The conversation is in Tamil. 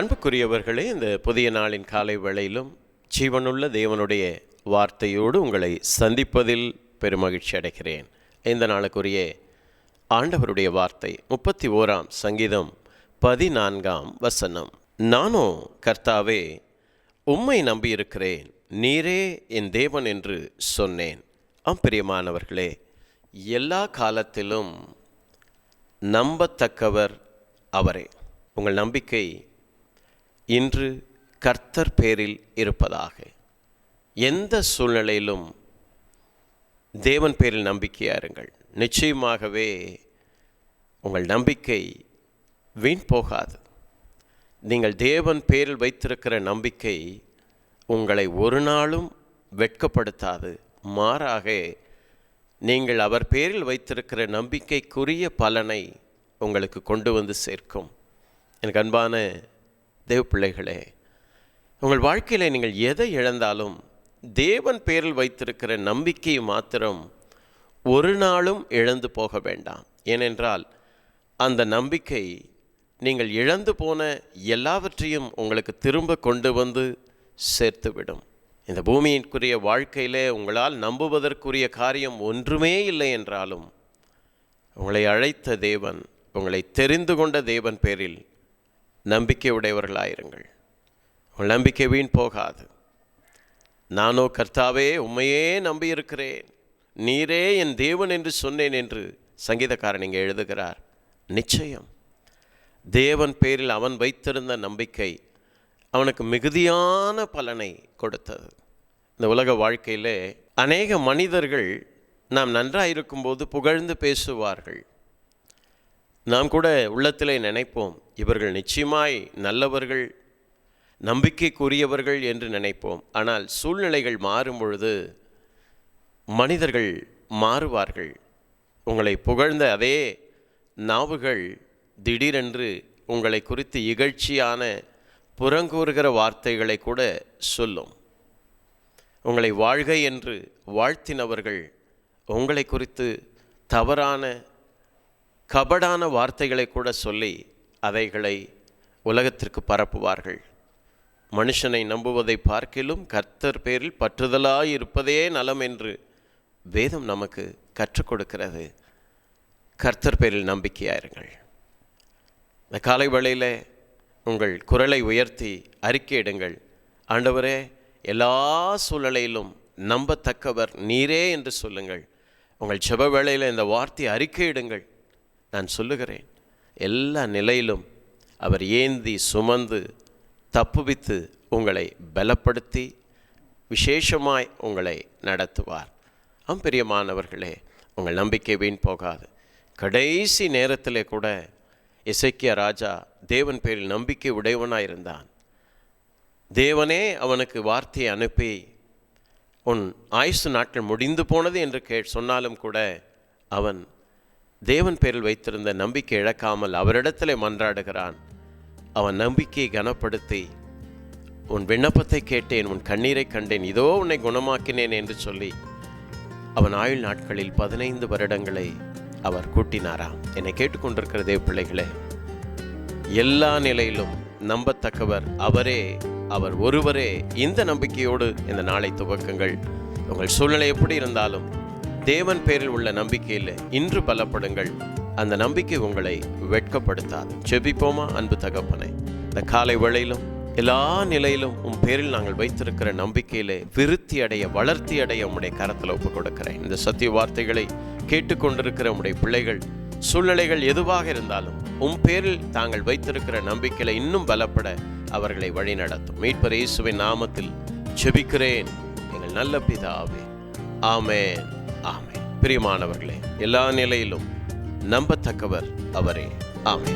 அன்புக்குரியவர்களே இந்த புதிய நாளின் காலை வேளையிலும் ஜீவனுள்ள தேவனுடைய வார்த்தையோடு உங்களை சந்திப்பதில் பெருமகிழ்ச்சி அடைகிறேன். இந்த நாளுக்குரிய ஆண்டவருடைய வார்த்தை முப்பத்தி ஓராம் சங்கீதம் பதினான்காம் வசனம். நானோ கர்த்தாவே உம்மை நம்பியிருக்கிறேன். நீரே என் தேவன் என்று சொன்னேன். ஆம் பிரியமானவர்களே எல்லா காலத்திலும் நம்பத்தக்கவர் அவரே. உங்கள் நம்பிக்கை இன்று கர்த்தர் பேரில் இருப்பதாக. எந்த சூழ்நிலையிலும் தேவன் பேரில் நம்பிக்கையா இருங்கள். நிச்சயமாகவே உங்கள் நம்பிக்கை வீண் போகாது. நீங்கள் தேவன் பேரில் வைத்திருக்கிற நம்பிக்கை உங்களை ஒரு நாளும் வெட்கப்படுத்தாது. மாறாக நீங்கள் அவர் பேரில் வைத்திருக்கிற நம்பிக்கைக்குரிய பலனை உங்களுக்கு கொண்டு வந்து சேர்க்கும். எனக்கு அன்பான தேவ பிள்ளைகளே உங்கள் வாழ்க்கையில் நீங்கள் எதை இழந்தாலும் தேவன் பேரில் வைத்திருக்கிற நம்பிக்கை மாத்திரம் ஒரு நாளும் இழந்து போக வேண்டாம். ஏனென்றால் அந்த நம்பிக்கை நீங்கள் இழந்து போன எல்லாவற்றையும் உங்களுக்கு திரும்ப கொண்டு வந்து சேர்த்துவிடும். இந்த பூமியிற்குரிய வாழ்க்கையிலே உங்களால் நம்புவதற்குரிய காரியம் ஒன்றுமே இல்லை என்றாலும் உங்களை அழைத்த தேவன் உங்களை தெரிந்து கொண்ட தேவன் பேரில் நம்பிக்கை உடையவர்களாயிருங்கள் உங்கள் நம்பிக்கை வீண் போகாது. நானோ கர்த்தாவே உண்மையே நம்பியிருக்கிறேன். நீரே என் தேவன் என்று சொன்னேன் என்று சங்கீதக்காரன் இங்கே எழுதுகிறார். நிச்சயம். தேவன் பேரில் அவன் வைத்திருந்த நம்பிக்கை அவனுக்கு மிகுதியான பலனை கொடுத்தது. இந்த உலக வாழ்க்கையிலே அநேக மனிதர்கள் நாம் நன்றாக இருக்கும்போது புகழ்ந்து பேசுவார்கள். நாம் கூட உள்ளத்திலே நினைப்போம் இவர்கள் நிச்சயமாய் நல்லவர்கள் நம்பிக்கைக்குரியவர்கள் என்று நினைப்போம். ஆனால் சூழ்நிலைகள் மாறும் பொழுது மனிதர்கள் மாறுவார்கள். உங்களை புகழ்ந்த அதே நாவுகள் திடீரென்று உங்களை குறித்து இகழ்ச்சியான புறங்கூறுகிற வார்த்தைகளை கூட சொல்லும். உங்களை வாழ்க என்று வாழ்த்தினவர்கள் உங்களை குறித்து தவறான கபடான வார்த்தைகளை கூட சொல்லி அவைகளை உலகத்திற்கு பரப்புவார்கள். மனுஷனை நம்புவதை பார்க்கிலும் கர்த்தர் பேரில் பற்றுதலாயிருப்பதே நலம் என்று வேதம் நமக்கு கற்றுக் கொடுக்கிறது. கர்த்தர் பேரில் நம்பிக்கையாயிருங்கள். இந்த காலை வேளையில் உங்கள் குரலை உயர்த்தி அறிக்கையிடுங்கள் ஆண்டவரே எல்லா சூழ்நிலையிலும் நம்பத்தக்கவர் நீரே என்று சொல்லுங்கள். உங்கள் செப வேளையில் இந்த வார்த்தையை அறிக்கையிடுங்கள் நான் சொல்லுகிறேன். எல்லா நிலையிலும் அவர் ஏந்தி சுமந்து தப்புவித்து உங்களை பலப்படுத்தி விசேஷமாய் உங்களை நடத்துவார். ஆம் பிரியமானவர்களே உங்கள் நம்பிக்கை வீண் போகாது. கடைசி நேரத்திலே கூட இசைக்கிய ராஜா தேவன் பேரில் நம்பிக்கை உடையவனாக இருந்தான். தேவனே அவனுக்கு வார்த்தையை அனுப்பி உன் ஆயுசு நாட்கள் முடிந்து போனது என்று கே சொன்னாலும் கூட அவன் தேவன் பேரில் வைத்திருந்த நம்பிக்கை இழக்காமல் அவரிடத்திலே மன்றாடுகிறான். அவன் நம்பிக்கையை கனப்படுத்தி உன் விண்ணப்பத்தை கேட்டேன் உன் கண்ணீரை கண்டேன் இதோ உன்னை குணமாக்கினேன் என்று சொல்லி அவன் ஆயுள் நாட்களில் பதினைந்து வருடங்களை அவர் கூட்டினாராம். என்னை கேட்டுக்கொண்டிருக்கிற தேவ பிள்ளைகளே எல்லா நிலையிலும் நம்பத்தக்கவர் அவரே அவர் ஒருவரே. இந்த நம்பிக்கையோடு இந்த நாளை துவக்குங்கள். உங்கள் சூழ்நிலை எப்படி இருந்தாலும் தேவன் பேரில் உள்ள நம்பிக்கையில் இன்று பலப்படுங்கள். அந்த நம்பிக்கை உங்களை வெட்கப்படுத்தாது. செபிப்போமா அன்பு தகப்பனை. இந்த காலை வேளையிலும் எல்லா நிலையிலும் உன் பேரில் நாங்கள் வைத்திருக்கிற நம்பிக்கையிலே விருத்தி அடைய வளர்த்தி அடைய உம்முடைய கரத்தில் ஒப்புக் கொடுக்கிறேன். இந்த சத்திய வார்த்தைகளை கேட்டுக்கொண்டிருக்கிற உடைய பிள்ளைகள் சூழ்நிலைகள் எதுவாக இருந்தாலும் உன் பேரில் தாங்கள் வைத்திருக்கிற நம்பிக்கையில இன்னும் பலப்பட அவர்களை வழிநடத்தும் மீட்பர் இயேசுவின் நாமத்தில் செபிக்கிறேன். எங்கள் நல்ல பிதாவே. ஆமேன். பிரியமானவர்களே எல்லா நிலையிலும் நம்பத்தக்கவர் அவரே. ஆமே